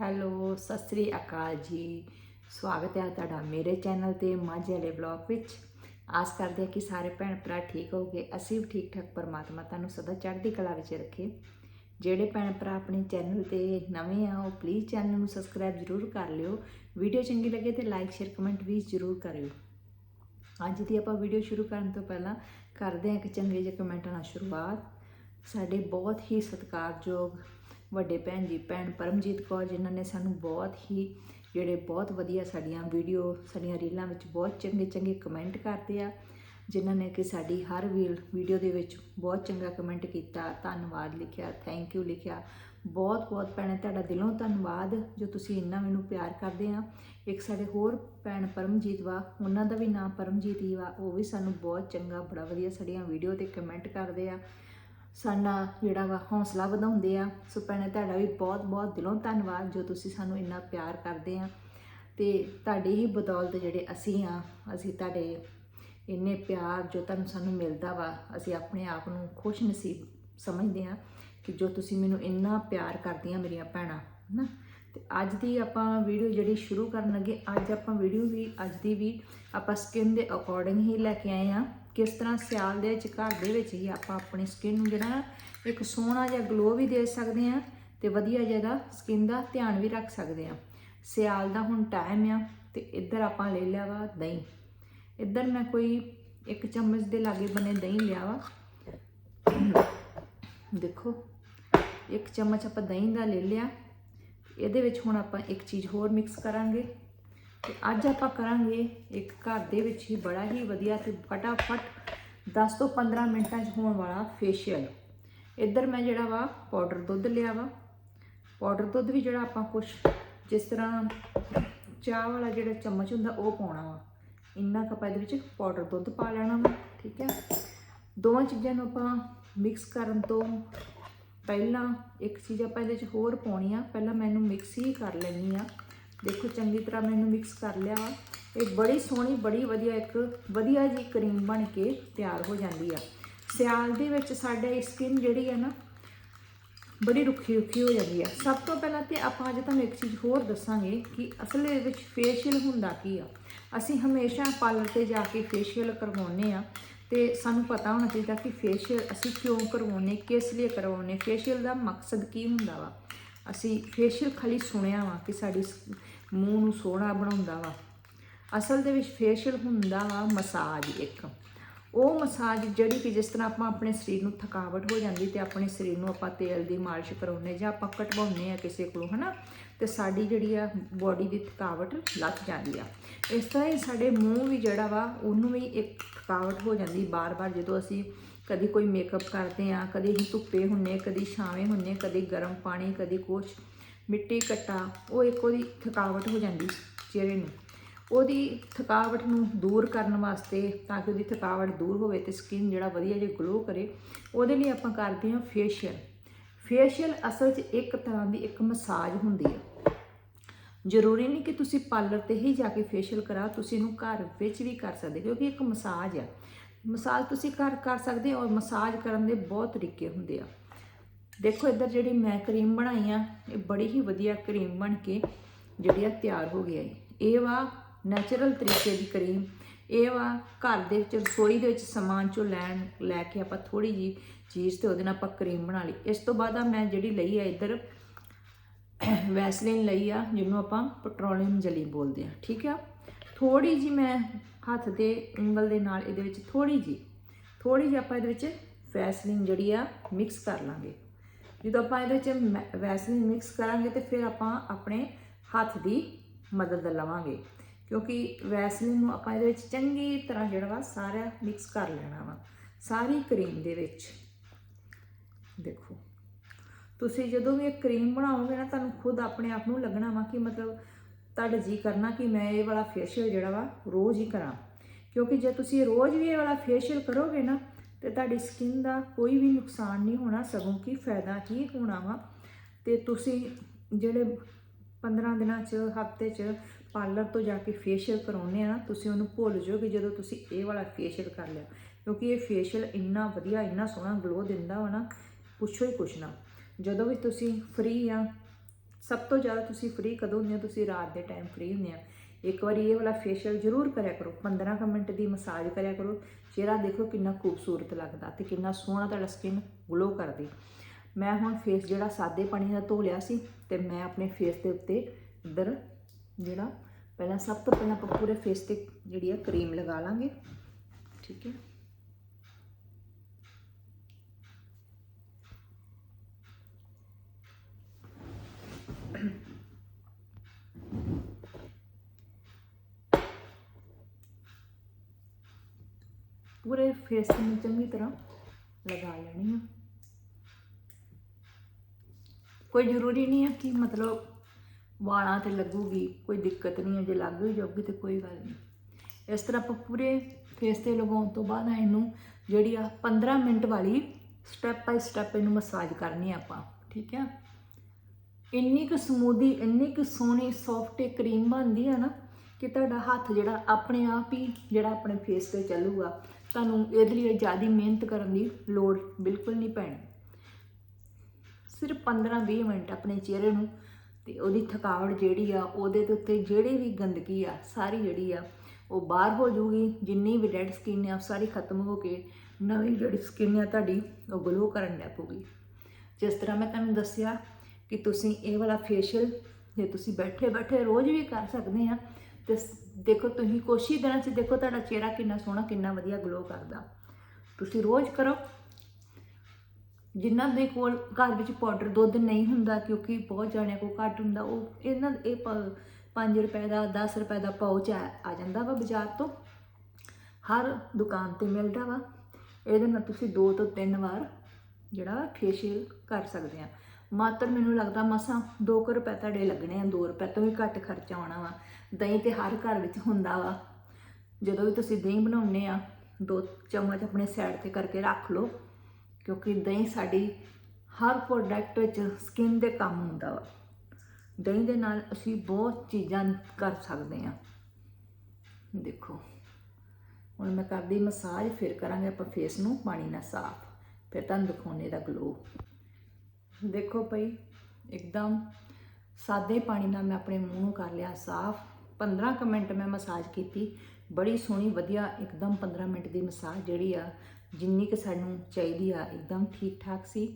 Hello, Sat Sri ਅਕਾਲ ਜੀ। ਸਵਾਗਤ ਹੈ ਤੁਹਾਡਾ ਮੇਰੇ ਚੈਨਲ ਤੇ ਮਾਝੇ ਵਾਲੇ ਵਲੌਗ ਵਿੱਚ। ਆਸ ਕਰਦੇ ਹਾਂ ਕਿ ਸਾਰੇ ਭੈਣ ਭਰਾ ਠੀਕ ਹੋਗੇ ਅਸੀਂ ਵੀ ਠੀਕ ਠਾਕ ਪਰਮਾਤਮਾ ਤੁਹਾਨੂੰ ਸਦਾ ਚੜ੍ਹਦੀ ਕਲਾ ਵਿੱਚ ਰੱਖੇ। ਜਿਹੜੇ ਭੈਣ ਭਰਾ ਆਪਣੇ ਚੈਨਲ ਤੇ ਨਵੇਂ ਆ, ਉਹ ਪਲੀਜ਼ ਚੈਨਲ ਨੂੰ ਸਬਸਕ੍ਰਾਈਬ ਜ਼ਰੂਰ ਕਰ ਲਿਓ। ਵੀਡੀਓ ਚੰਗੀ ਲੱਗੇ ਤੇ ਲਾਈਕ ਸ਼ੇਅਰ ਕਮੈਂਟ ਵੀ ਜ਼ਰੂਰ ਕਰਿਓ। ਅੱਜ ਦੀ ਆਪਾਂ ਵੀਡੀਓ ਸ਼ੁਰੂ ਕਰਨ ਤੋਂ ਪਹਿਲਾਂ ਕਰਦੇ ਹਾਂ ਇੱਕ ਚੰਗੇ ਜਿਹੇ ਕਮੈਂਟਾਂ ਨਾਲ ਸ਼ੁਰੂਆਤ। ਸਾਡੇ ਬਹੁਤ ਹੀ ਸਤਿਕਾਰਯੋਗ ਵੱਡੇ ਭੈਣ ਜੀ, ਭੈਣ ਪਰਮਜੀਤ ਕੌਰ ਜਿਨ੍ਹਾਂ ਨੇ ਸਾਨੂੰ ਬਹੁਤ ਹੀ ਜਿਹੜੇ ਬਹੁਤ ਵਧੀਆ ਸਾਡੀਆਂ ਵੀਡੀਓ ਸਾਡੀਆਂ ਰੀਲਾਂ ਵਿੱਚ ਬਹੁਤ ਚੰਗੇ ਚੰਗੇ ਕਮੈਂਟ ਕਰਦੇ ਆ, ਜਿਨ੍ਹਾਂ ਨੇ ਕਿ ਸਾਡੀ ਹਰ ਵੀਡੀਓ ਦੇ ਵਿੱਚ ਬਹੁਤ ਚੰਗਾ ਕਮੈਂਟ ਕੀਤਾ, ਧੰਨਵਾਦ ਲਿਖਿਆ ਥੈਂਕ ਯੂ ਲਿਖਿਆ। ਬਹੁਤ ਬਹੁਤ ਭੈਣੇ, ਤੁਹਾਡਾ ਦਿਲੋਂ ਧੰਨਵਾਦ ਜੋ ਤੁਸੀਂ ਇੰਨਾ ਮੈਨੂੰ ਪਿਆਰ ਕਰਦੇ ਆ। ਇੱਕ ਸਾਡੇ ਹੋਰ ਭੈਣ ਪਰਮਜੀਤ ਵਾ, ਉਹਨਾਂ ਦਾ ਵੀ ਨਾਮ ਪਰਮਜੀਤ ਹੀ ਵਾ, ਉਹ ਵੀ ਸਾਨੂੰ ਬਹੁਤ ਚੰਗਾ, ਬੜਾ ਵਧੀਆ ਸਾਡੀਆਂ ਵੀਡੀਓ ਤੇ ਕਮੈਂਟ ਕਰਦੇ ਆ। ਸਾਡਾ ਜਿਹੜਾ ਵਾ ਹੌਸਲਾ ਵਧਾਉਂਦੇ ਆ। ਸੋ ਭੈਣੇ, ਤੁਹਾਡਾ ਵੀ ਬਹੁਤ ਬਹੁਤ ਦਿਲੋਂ ਧੰਨਵਾਦ ਜੋ ਤੁਸੀਂ ਸਾਨੂੰ ਇੰਨਾ ਪਿਆਰ ਕਰਦੇ ਆ। ਤੇ ਤੁਹਾਡੀ ਹੀ ਬਦੌਲਤ ਜਿਹੜੇ ਅਸੀਂ ਆ, ਅਸੀਂ ਤੁਹਾਡੇ ਇੰਨੇ ਪਿਆਰ ਜੋ ਤੁਹਾਨੂੰ ਸਾਨੂੰ ਮਿਲਦਾ ਵਾ, ਅਸੀਂ ਆਪਣੇ ਆਪ ਨੂੰ ਖੁਸ਼ ਨਸੀਬ ਸਮਝਦੇ ਆ ਕਿ ਜੋ ਤੁਸੀਂ ਮੈਨੂੰ ਇੰਨਾ ਪਿਆਰ ਕਰਦੀਆਂ ਮੇਰੀਆਂ ਭੈਣਾਂ, ਹਨਾ? ਤੇ ਅੱਜ ਦੀ ਆਪਾਂ ਵੀਡੀਓ ਜਿਹੜੀ ਸ਼ੁਰੂ ਕਰਨ ਲੱਗੇ, ਅੱਜ ਆਪਾਂ ਵੀਡੀਓ ਵੀ, ਅੱਜ ਦੀ ਵੀ ਆਪਾਂ ਸਕਿਨ ਦੇ ਅਕੋਰਡਿੰਗ ਹੀ ਲੈ ਕੇ ਆਏ ਆ ਕਿਸ ਤਰ੍ਹਾਂ ਸਿਆਲ ਦੇ ਵਿੱਚ, ਘਰ ਦੇ ਵਿੱਚ ਹੀ ਆਪਾਂ ਆਪਣੀ ਸਕਿਨ ਨੂੰ ਜਿਹੜਾ ਨਾ ਇੱਕ ਸੋਹਣਾ ਜਿਹਾ ਗਲੋ ਵੀ ਦੇ ਸਕਦੇ ਆ ਤੇ ਵਧੀਆ ਜਿਹਾ ਸਕਿਨ ਦਾ ਧਿਆਨ ਵੀ ਰੱਖ ਸਕਦੇ ਆ ਸਿਆਲ ਦਾ ਹੁਣ ਟਾਈਮ ਆ ਤੇ ਇੱਧਰ ਆਪਾਂ ਲੈ ਲਿਆ ਵਾ ਦਹੀਂ। ਇੱਧਰ ਮੈਂ ਕੋਈ ਇੱਕ ਚਮਚ ਦੇ ਲਾਗੇ ਬਨੇ ਦਹੀਂ ਲਿਆ ਵਾ। ਦੇਖੋ, ਇੱਕ ਚਮਚ ਆਪਾਂ ਦਹੀਂ ਦਾ ਲੈ ਲਿਆ। ਇਹਦੇ ਵਿੱਚ ਹੁਣ ਆਪਾਂ ਇੱਕ ਚੀਜ਼ ਹੋਰ ਮਿਕਸ ਕਰਾਂਗੇ। ਤੇ ਅੱਜ ਆਪਾਂ ਕਰਾਂਗੇ ਇੱਕ ਘਰ ਦੇ ਵਿੱਚ ਹੀ ਬੜਾ ਹੀ ਵਧੀਆ ਤੇ ਫਟਾਫਟ 10 ਤੋਂ 15 ਮਿੰਟਾਂ 'ਚ ਹੋਣ ਵਾਲਾ ਫੇਸ਼ੀਅਲ ਇੱਧਰ ਮੈਂ ਜਿਹੜਾ ਵਾ ਪਾਊਡਰ ਦੁੱਧ ਲਿਆ ਵਾ। ਪਾਊਡਰ ਦੁੱਧ ਵੀ ਜਿਹੜਾ ਆਪਾਂ ਕੁਝ ਜਿਸ ਤਰ੍ਹਾਂ ਚਾਹ ਵਾਲਾ ਜਿਹੜਾ ਚਮਚ ਹੁੰਦਾ ਉਹ ਪਾਉਣਾ ਵਾ। ਇੰਨਾ ਕੱਪ ਇਹਦੇ ਵਿੱਚ ਪਾਊਡਰ ਦੁੱਧ ਪਾ ਲੈਣਾ ਵਾ, ਠੀਕ ਹੈ। ਦੋਵਾਂ ਚੀਜ਼ਾਂ ਨੂੰ ਆਪਾਂ ਮਿਕਸ ਕਰਨ ਤੋਂ ਪਹਿਲਾਂ ਇੱਕ ਚੀਜ਼ ਆਪਾਂ ਇਹਦੇ 'ਚ ਹੋਰ ਪਾਉਣੀ ਆ, ਪਹਿਲਾਂ ਮੈਨੂੰ ਮਿਕਸ ਹੀ ਕਰ ਲੈਣੀ ਆ। ਦੇਖੋ ਚੰਗੀ ਤਰ੍ਹਾਂ ਮੈਨੂੰ ਮਿਕਸ ਕਰ ਲਿਆ ਵਾ। ਇਹ ਬੜੀ ਸੋਹਣੀ, ਬੜੀ ਵਧੀਆ ਇੱਕ ਵਧੀਆ ਜੀ ਕਰੀਮ ਬਣ ਕੇ ਤਿਆਰ ਹੋ ਜਾਂਦੀ ਆ। ਸਿਆਲ ਦੇ ਵਿੱਚ ਸਾਡੇ ਸਕਿਨ ਜਿਹੜੀ ਆ ਨਾ, ਬੜੀ ਰੁੱਖੀ ਰੁੱਖੀ ਹੋ ਜਾਂਦੀ ਆ। ਸਭ ਤੋਂ ਪਹਿਲਾਂ ਤੇ ਆਪਾਂ ਅੱਜ ਤੁਹਾਨੂੰ ਇੱਕ ਚੀਜ਼ ਹੋਰ ਦੱਸਾਂਗੇ ਕਿ ਅਸਲ ਦੇ ਵਿੱਚ ਫੇਸ਼ੀਅਲ ਹੁੰਦਾ ਕੀ ਆ। ਅਸੀਂ ਹਮੇਸ਼ਾ ਪਾਰਲਰ ਤੇ ਜਾ ਕੇ ਫੇਸ਼ੀਅਲ ਕਰਵਾਉਂਦੇ ਆ। ਤੇ ਸਾਨੂੰ ਪਤਾ ਹੋਣਾ ਚਾਹੀਦਾ ਕਿ ਫੇਸ਼ੀਅਲ ਅਸੀਂ ਕਿਉਂ ਕਰਵਾਉਂਦੇ, ਕਿਸ ਲਈ ਕਰਵਾਉਂਦੇ ਫੇਸ਼ੀਅਲ ਦਾ ਮਕਸਦ ਕੀ ਹੁੰਦਾ ਵਾ? ਅਸੀਂ ਫੇਸ਼ੀਅਲ ਖਾਲੀ ਸੁਣਿਆ ਵਾ ਕਿ ਸਾਡੀ ਮੂੰਹ ਨੂੰ ਸੋਹਣਾ ਬਣਾਉਂਦਾ ਵਾ। ਅਸਲ ਦੇ ਵਿੱਚ ਫੇਸ਼ੀਅਲ ਹੁੰਦਾ ਵਾ ਮਸਾਜ ਇੱਕ। ਉਹ ਮਸਾਜ ਜਿਹੜੀ ਕਿ ਜਿਸ ਤਰ੍ਹਾਂ ਆਪਾਂ ਆਪਣੇ ਸਰੀਰ ਨੂੰ ਥਕਾਵਟ ਹੋ ਜਾਂਦੀ ਤੇ ਆਪਣੇ ਸਰੀਰ ਨੂੰ ਆਪਾਂ ਤੇਲ ਦੀ ਮਾਲਿਸ਼ ਕਰਾਉਂਦੇ ਜਾਂ ਆਪਾਂ ਕਟਵਾਉਂਦੇ ਆ ਕਿਸੇ ਕੋਲੋਂ, ਹਨਾ? ਤੇ ਸਾਡੀ ਜਿਹੜੀ ਆ ਬੋਡੀ ਦੀ ਥਕਾਵਟ ਲੱਥ ਜਾਂਦੀ ਆ। ਇਸ ਤਰ੍ਹਾਂ ਹੀ ਸਾਡੇ ਮੂੰਹ ਵੀ ਜਿਹੜਾ ਵਾ, ਉਹਨੂੰ ਵੀ ਇੱਕ ਥਕਾਵਟ ਹੋ ਜਾਂਦੀ ਬਾਰ-ਬਾਰ ਜਦੋਂ ਅਸੀਂ ਕਦੀ ਕੋਈ ਮੇਕਅਪ ਕਰਦੇ ਆ ਕਦੀ ਅਸੀਂ ਧੁੱਪੇ ਹੁੰਨੇ ਕਦੀ ਛਾਵੇਂ ਹੁੰਨੇ ਕਦੀ ਗਰਮ ਪਾਣੀ, ਕਦੀ ਕੁਛ, ਮਿੱਟੀ ਕੱਟਾ, ਉਹ ਇੱਕ ਉਹਦੀ ਥਕਾਵਟ ਹੋ ਜਾਂਦੀ ਚਿਹਰੇ ਨੂੰ। ਉਹਦੀ ਥਕਾਵਟ ਨੂੰ ਦੂਰ ਕਰਨ ਵਾਸਤੇ ਤਾਂ ਕਿ ਉਹਦੀ ਥਕਾਵਟ ਦੂਰ ਹੋਵੇ ਤੇ ਸਕਿਨ ਜਿਹੜਾ ਵਧੀਆ ਜਿਹਾ ਗਲੋ ਕਰੇ, ਉਹਦੇ ਲਈ ਆਪਾਂ ਕਰਦੇ ਹਾਂ ਫੇਸ਼ੀਅਲ ਫੇਸ਼ੀਅਲ ਅਸਲ 'ਚ ਇੱਕ ਤਰ੍ਹਾਂ ਦੀ ਇੱਕ ਮਸਾਜ ਹੁੰਦੀ ਹੈ ਜ਼ਰੂਰੀ ਨਹੀਂ ਕਿ ਤੁਸੀਂ ਪਾਰਲਰ ਤੇ ਹੀ ਜਾ ਕੇ ਫੇਸ਼ੀਅਲ ਕਰਾ ਤੁਸੀਂ ਇਹਨੂੰ ਘਰ ਵਿੱਚ ਵੀ ਕਰ ਸਕਦੇ ਕਿਉਂਕਿ ਇੱਕ ਮਸਾਜ ਆ। ਮਸਾਜ ਤੁਸੀਂ ਘਰ ਕਰ ਸਕਦੇ ਹੋ ਔਰ ਮਸਾਜ ਕਰਨ ਦੇ ਬਹੁਤ ਤਰੀਕੇ ਹੁੰਦੇ ਆ। ਦੇਖੋ ਇੱਧਰ ਜਿਹੜੀ ਮੈਂ ਕਰੀਮ ਬਣਾਈ ਆ, ਇਹ ਬੜੀ ਹੀ ਵਧੀਆ ਕਰੀਮ ਬਣ ਕੇ ਜਿਹੜੀ ਆ ਤਿਆਰ ਹੋ ਗਈ ਹੈ ਇਹ ਵਾ ਨੈਚੁਰਲ ਤਰੀਕੇ ਦੀ ਕਰੀਮ। ਇਹ ਵਾ ਘਰ ਦੇ ਵਿੱਚ ਰਸੋਈ ਦੇ ਵਿੱਚ ਸਮਾਨ ਚੋਂ ਲੈਣ, ਲੈ ਕੇ ਆਪਾਂ ਥੋੜੀ ਜੀ ਚੀਜ਼ ਤੇ ਉਹਦੇ ਨਾਲ ਆਪਾਂ ਕਰੀਮ ਬਣਾ ਲਈ। ਇਸ ਤੋਂ ਬਾਅਦ ਆ ਮੈਂ ਜਿਹੜੀ ਲਈ ਆ ਇੱਧਰ, ਵੈਸਲੀਨ ਲਈ ਆ, ਜਿਹਨੂੰ ਆਪਾਂ ਪੈਟਰੋਲੀਅਮ ਜਲੀ ਬੋਲਦੇ ਆ। ਠੀਕ ਆ? ਥੋੜੀ ਜੀ ਮੈਂ ਹੱਥ ਦੇ ਉਂਗਲ ਦੇ ਨਾਲ ਇਹਦੇ ਵਿੱਚ ਥੋੜੀ ਜੀ ਥੋੜੀ ਜਿਹੀ ਆਪਾਂ ਇਹਦੇ ਵਿੱਚ ਵੈਸਲੀਨ ਜਿਹੜੀ ਆ ਮਿਕਸ ਕਰ ਲਾਂਗੇ। ਜਦੋਂ ਆਪਾਂ ਇਹਦੇ ਵਿੱਚ ਮੈ- ਵੈਸਲੀਨ ਮਿਕਸ ਕਰਾਂਗੇ ਤੇ ਫਿਰ ਆਪਾਂ ਆਪਣੇ ਹੱਥ ਦੀ ਮਦਦ ਲਵਾਂਗੇ। ਕਿਉਂਕਿ ਵੈਸਲੀਨ ਨੂੰ ਆਪਾਂ ਇਹਦੇ ਵਿੱਚ ਚੰਗੀ ਤਰ੍ਹਾਂ ਜਿਹੜਾ ਵਾ ਸਾਰਾ ਮਿਕਸ ਕਰ ਲੈਣਾ ਵਾ, ਸਾਰੀ ਕਰੀਮ ਦੇ ਵਿੱਚ। ਦੇਖੋ, ਤੁਸੀਂ ਜਦੋਂ ਵੀ ਇਹ ਕਰੀਮ ਬਣਾਓਗੇ ਨਾ, ਤੁਹਾਨੂੰ ਖੁਦ ਆਪਣੇ ਆਪ ਨੂੰ ਲੱਗਣਾ ਵਾ ਕਿ ਮਤਲਬ ਤੁਹਾਡਾ ਜੀ ਕਰਨਾ ਕਿ ਮੈਂ ਇਹ ਵਾਲਾ ਫੇਸ਼ੀਅਲ ਜਿਹੜਾ ਵਾ ਰੋਜ਼ ਹੀ ਕਰਾਂ। ਕਿਉਂਕਿ ਜੇ ਤੁਸੀਂ ਰੋਜ਼ ਵੀ ਇਹ ਵਾਲਾ ਫੇਸ਼ੀਅਲ ਕਰੋਗੇ ਨਾ, ਤੇ ਤੁਹਾਡੀ ਸਕਿਨ ਦਾ ਕੋਈ ਵੀ ਨੁਕਸਾਨ ਨਹੀਂ ਹੋਣਾ, ਸਗੋਂ ਕਿ ਫਾਇਦਾ ਹੀ ਹੋਣਾ ਵਾ। ਤੇ ਤੁਸੀਂ ਜਿਹੜੇ 15 ਦਿਨਾਂ ਚ, ਹਫ਼ਤੇ ਚ ਪਾਰਲਰ ਤੋਂ ਜਾ ਕੇ ਫੇਸ਼ੀਅਲ ਕਰਾਉਨੇ ਆ ਨਾ, ਤੁਸੀਂ ਉਹਨੂੰ ਭੁੱਲ ਜਾਓਗੇ ਜਦੋਂ ਤੁਸੀਂ ਇਹ ਵਾਲਾ ਫੇਸ਼ੀਅਲ ਕਰ ਲਿਆ। ਕਿਉਂਕਿ ਇਹ ਫੇਸ਼ੀਅਲ ਇੰਨਾ ਵਧੀਆ, ਇੰਨਾ ਸੋਹਣਾ ਗਲੋ ਦਿੰਦਾ ਵਾ ਨਾ, ਪੁੱਛੋ ਹੀ ਕੁਛ ਨਾ। ਜਦੋਂ ਵੀ ਤੁਸੀਂ ਫ੍ਰੀ ਆ, ਸਭ ਤੋਂ ਜ਼ਿਆਦਾ ਤੁਸੀਂ ਫ੍ਰੀ ਕਦੋਂ ਹੁੰਦੇ ਹੋ? ਤੁਸੀਂ ਰਾਤ ਦੇ ਟਾਈਮ ਫ੍ਰੀ ਹੁੰਦੇ ਆ। ਇੱਕ ਵਾਰੀ ਇਹ ਵਾਲਾ ਫੇਸ਼ੀਅਲ ਜ਼ਰੂਰ ਕਰਿਆ ਕਰੋ। 15 ਕੁ ਮਿੰਟ ਦੀ ਮਸਾਜ ਕਰਿਆ ਕਰੋ। ਚਿਹਰਾ ਦੇਖੋ ਕਿੰਨਾ ਖੂਬਸੂਰਤ ਲੱਗਦਾ ਤੇ ਕਿੰਨਾ ਸੋਹਣਾ ਤੁਹਾਡਾ ਸਕਿਨ ਗਲੋ ਕਰਦੀ। ਮੈਂ ਹੁਣ ਫੇਸ ਜਿਹੜਾ ਸਾਦੇ ਪਾਣੀ ਨਾਲ ਧੋ ਲਿਆ ਸੀ ਤੇ ਮੈਂ ਆਪਣੇ ਫੇਸ ਦੇ ਉੱਤੇ ਇੱਧਰ ਜਿਹੜਾ ਪਹਿਲਾਂ ਸਭ ਤੋਂ ਪਹਿਲਾਂ ਆਪਾਂ ਪੂਰੇ ਫੇਸ ਤੇ ਜਿਹੜੀ ਆ ਕਰੀਮ ਲਗਾ ਲਾਂਗੇ। ਠੀਕ ਹੈ। ਪੂਰੇ ਫੇਸ ਨੂੰ ਚੰਗੀ ਤਰ੍ਹਾਂ ਲਗਾ ਲੈਣੀ ਆ। ਕੋਈ ਜ਼ਰੂਰੀ ਨਹੀਂ ਹੈ ਕਿ ਮਤਲਬ ਵਾਲਾਂ ਤੇ ਲੱਗੂਗੀ, ਕੋਈ ਦਿੱਕਤ ਨਹੀਂ ਹੈ, ਜੇ ਲੱਗ ਵੀ ਜਾਊਗੀ ਤੇ ਕੋਈ ਗੱਲ ਨਹੀਂ। ਇਸ ਤਰ੍ਹਾਂ ਆਪਾਂ ਪੂਰੇ ਫੇਸ ਤੇ ਲਗਾਉਣ ਤੋਂ ਬਾਅਦ ਇਹਨੂੰ ਜਿਹੜੀ ਆ 15 ਮਿੰਟ ਵਾਲੀ ਸਟੈਪ ਬਾਈ ਸਟੈਪ ਇਹਨੂੰ ਮਸਾਜ ਕਰਨੀ ਆਪਾਂ, ਠੀਕ ਹੈ ਇੰਨੀ ਕੁ ਸਮੂਦੀ ਇੰਨੀ ਕੁ ਸੋਹਣੀ ਸੌਫਟ ਕਰੀਮ ਬਣਦੀ ਆ ਨਾ ਕਿ ਤੁਹਾਡਾ ਹੱਥ ਜਿਹੜਾ ਆਪਣੇ ਆਪ ਹੀ ਜਿਹੜਾ ਆਪਣੇ ਫੇਸ ਤੇ ਚੱਲੂਗਾ, ਤੁਹਾਨੂੰ ਇਹਦੇ ਲਈ ਜ਼ਿਆਦਾ ਮਿਹਨਤ ਕਰਨ ਦੀ ਲੋੜ ਬਿਲਕੁਲ ਨਹੀਂ ਪੈਣੀ। ਸਿਰਫ 15-20 ਮਿੰਟ ਆਪਣੇ ਚਿਹਰੇ ਨੂੰ ਤੇ ਉਹਦੀ ਥਕਾਵਟ ਜਿਹੜੀ ਆ, ਉਹਦੇ ਦੇ ਉੱਤੇ ਜਿਹੜੀ ਵੀ ਗੰਦਗੀ ਆ, ਸਾਰੀ ਜਿਹੜੀ ਆ, ਉਹ ਬਾਹਰ ਹੋ ਜੂਗੀ ਜਿੰਨੀ ਵੀ ਡੈਡ ਸਕਿਨ ਆ ਸਾਰੀ ਖਤਮ ਹੋ ਕੇ ਨਵੀਂ ਜਿਹੜੀ ਸਕਿਨ ਆ ਤੁਹਾਡੀ, ਉਹ ਗਲੋ ਕਰਨ ਲੱਗ ਪਊਗੀ। ਜਿਸ ਤਰ੍ਹਾਂ ਮੈਂ ਤੁਹਾਨੂੰ ਦੱਸਿਆ ਕਿ ਤੁਸੀਂ ਇਹ ਵਾਲਾ ਫੇਸ਼ੀਅਲ ਜੇ ਤੁਸੀਂ ਬੈਠੇ ਬੈਠੇ ਰੋਜ਼ ਵੀ ਕਰ ਸਕਦੇ ਆ, ਤੇ ਦੇਖੋ ਤੁਸੀਂ ਕੋਸ਼ਿਸ਼ ਹੀ ਦਿਨਾਂ 'ਚ ਦੇਖੋ ਤੁਹਾਡਾ ਚਿਹਰਾ ਕਿੰਨਾ ਸੋਹਣਾ, ਕਿੰਨਾ ਵਧੀਆ ਗਲੋ ਕਰਦਾ। ਤੁਸੀਂ ਰੋਜ਼ ਕਰੋ। ਜਿਨ੍ਹਾਂ ਦੇ ਕੋਲ ਘਰ ਵਿੱਚ ਪਾਊਡਰ ਦੁੱਧ ਨਹੀਂ ਹੁੰਦਾ ਕਿਉਂਕਿ ਬਹੁਤ ਜਾਣਿਆਂ ਕੋਲ ਘੱਟ ਹੁੰਦਾ, ਉਹ ਇਹਨਾਂ ਇਹ 5 ਰੁਪਏ ਦਾ 10 ਰੁਪਏ ਦਾ ਪਾਊਚ ਆ ਆ ਜਾਂਦਾ ਵਾ ਬਾਜ਼ਾਰ ਤੋਂ। ਹਰ ਦੁਕਾਨ ਤੇ ਮਿਲਦਾ ਵਾ। ਇਹਦੇ ਨਾਲ ਤੁਸੀਂ ਦੋ ਤੋਂ ਤਿੰਨ ਵਾਰ ਜਿਹੜਾ ਫੇਸ਼ੀਅਲ ਕਰ ਸਕਦੇ ਆ। ਮਾਤਰ ਮੈਨੂੰ ਲੱਗਦਾ ਮਸਾਂ 2 ਰੁਪਏ ਤੁਹਾਡੇ ਲੱਗਣੇ ਆ 2 ਰੁਪਏ ਤੋਂ ਵੀ ਘੱਟ ਖਰਚਾ ਆਉਣਾ ਵਾ। ਦਹੀਂ ਤੇ ਹਰ ਘਰ ਵਿੱਚ ਹੁੰਦਾ ਵਾ। ਜਦੋਂ ਵੀ ਤੁਸੀਂ ਦਹੀਂ ਬਣਾਉਨੇ ਆ, ਦੋ ਚਮਚ ਆਪਣੇ ਸਾਈਡ ਤੇ ਕਰਕੇ ਰੱਖ ਲਓ। ਕਿਉਂਕਿ ਦਹੀਂ ਸਾਡੀ ਹਰ ਪ੍ਰੋਡਕਟ ਵਿੱਚ ਸਕਿਨ ਦੇ ਕੰਮ ਹੁੰਦਾ ਵਾ। ਦਹੀਂ ਦੇ ਨਾਲ ਅਸੀਂ ਬਹੁਤ ਚੀਜ਼ਾਂ ਕਰ ਸਕਦੇ ਆ ਦੇਖੋ, ਹੁਣ ਮੈਂ ਕਰਦੀ ਮਸਾਜ ਫਿਰ ਕਰਾਂਗੇ, ਆਪਾਂ ਫੇਸ ਨੂੰ ਪਾਣੀ ਨਾਲ ਸਾਫ਼। ਫਿਰ ਤੁਹਾਨੂੰ ਦਿਖਾਉਣੇ ਦਾ ਗਲੋ ਦੇਖੋ ਭਈ, ਇੱਕਦਮ ਸਾਦੇ ਪਾਣੀ ਨਾਲ ਮੈਂ ਆਪਣੇ ਮੂੰਹ ਨੂੰ ਕਰ ਲਿਆ ਸਾਫ਼। 15 ਕੁ ਮਿੰਟ ਮੈਂ ਮਸਾਜ ਕੀਤੀ। ਬੜੀ ਸੋਹਣੀ, ਵਧੀਆ, ਇੱਕਦਮ 15 ਮਿੰਟ ਦੀ ਮਸਾਜ ਜਿਹੜੀ ਆ ਜਿੰਨੀ ਕਿ ਸਾਨੂੰ ਚਾਹੀਦੀ ਆ, ਇੱਕਦਮ ਠੀਕ ਠਾਕ ਸੀ।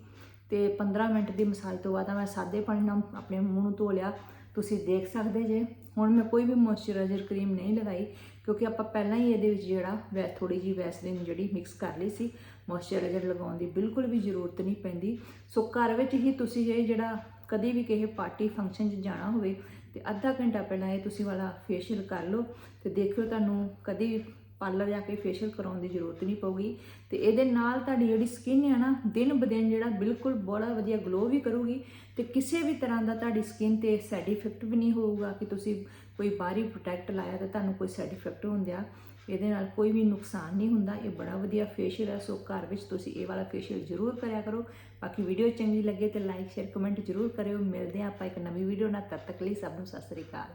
ਤੇ 15 ਮਿੰਟ ਦੀ ਮਸਾਜ ਤੋਂ ਬਾਅਦ ਮੈਂ ਸਾਦੇ ਪਾਣੀ ਨਾਲ ਆਪਣੇ ਮੂੰਹ ਨੂੰ ਧੋ ਲਿਆ। ਤੁਸੀਂ ਦੇਖ ਸਕਦੇ ਜੇ, ਹੁਣ ਮੈਂ ਕੋਈ ਵੀ ਮੋਇਸਚਰਾਈਜ਼ਰ ਕਰੀਮ ਨਹੀਂ ਲਗਾਈ, ਕਿਉਂਕਿ ਆਪਾਂ ਪਹਿਲਾਂ ਹੀ ਇਹਦੇ ਵਿੱਚ ਜਿਹੜਾ ਵੈ ਥੋੜੀ ਜੀ ਵੈਸਲੀਨ ਜਿਹੜੀ ਮਿਕਸ ਕਰ ਲਈ ਸੀ, ਮੋਇਸਚਰਾਈਜ਼ਰ ਲਗਾਉਣ ਦੀ ਬਿਲਕੁਲ ਵੀ ਜ਼ਰੂਰਤ ਨਹੀਂ ਪੈਂਦੀ। ਸੋ ਘਰ ਵਿੱਚ ਹੀ ਤੁਸੀਂ ਇਹ ਜਿਹੜਾ ਕਦੇ ਵੀ ਕਿਸੇ ਪਾਰਟੀ ਫੰਕਸ਼ਨ 'ਚ ਜਾਣਾ ਹੋਵੇ, ਤੇ ਅੱਧਾ ਘੰਟਾ ਪਹਿਲਾਂ ਇਹ ਤੁਸੀਂ ਵਾਲਾ ਫੇਸ਼ੀਅਲ ਕਰ ਲਓ, ਤੇ ਦੇਖਿਓ ਤੁਹਾਨੂੰ ਕਦੇ ਪਾਰਲਰ ਜਾ ਕੇ ਫੇਸ਼ੀਅਲ ਕਰਾਉਣ ਦੀ ਜ਼ਰੂਰਤ ਨਹੀਂ ਪਊਗੀ। ਤੇ ਇਹਦੇ ਨਾਲ ਤੁਹਾਡੀ ਜਿਹੜੀ ਸਕਿਨ ਹੈ ਨਾ, ਦਿਨ ਬਦਿਨ ਜਿਹੜਾ ਬਿਲਕੁਲ ਬੜਾ ਵਧੀਆ ਗਲੋ ਵੀ ਕਰੂਗੀ ਤੇ ਕਿਸੇ ਵੀ ਤਰ੍ਹਾਂ ਦਾ ਤੁਹਾਡੀ ਸਕਿਨ ਤੇ ਸਾਈਡ ਇਫੈਕਟ ਵੀ ਨਹੀਂ ਹੋਊਗਾ ਕਿ ਤੁਸੀਂ ਕੋਈ ਬਾਹਰੀ ਪ੍ਰੋਟੈਕਟ ਲਾਇਆ ਤਾਂ ਤੁਹਾਨੂੰ ਕੋਈ ਸਾਈਡ ਇਫੈਕਟ ਹੁੰਦਿਆ ਇਹਦੇ ਨਾਲ ਕੋਈ ਵੀ ਨੁਕਸਾਨ ਨਹੀਂ ਹੁੰਦਾ, ਇਹ ਬੜਾ ਵਧੀਆ ਫੇਸ਼ੀਅਲ ਹੈ ਸੋ ਘਰ ਵਿੱਚ ਤੁਸੀਂ ਇਹ ਵਾਲਾ ਫੇਸ਼ੀਅਲ ਜ਼ਰੂਰ ਕਰਿਆ ਕਰੋ। ਬਾਕੀ ਵੀਡੀਓ ਚੰਗੀ ਲੱਗੇ ਤੇ ਲਾਈਕ ਸ਼ੇਅਰ ਕਮੈਂਟ ਜ਼ਰੂਰ ਕਰਿਓ। ਮਿਲਦੇ ਹਾਂ ਆਪਾਂ ਇੱਕ ਨਵੀਂ ਵੀਡੀਓ ਨਾਲ, ਤਦ ਤੱਕ ਲਈ ਸਭ ਨੂੰ ਸਤਿ ਸ੍ਰੀ ਅਕਾਲ।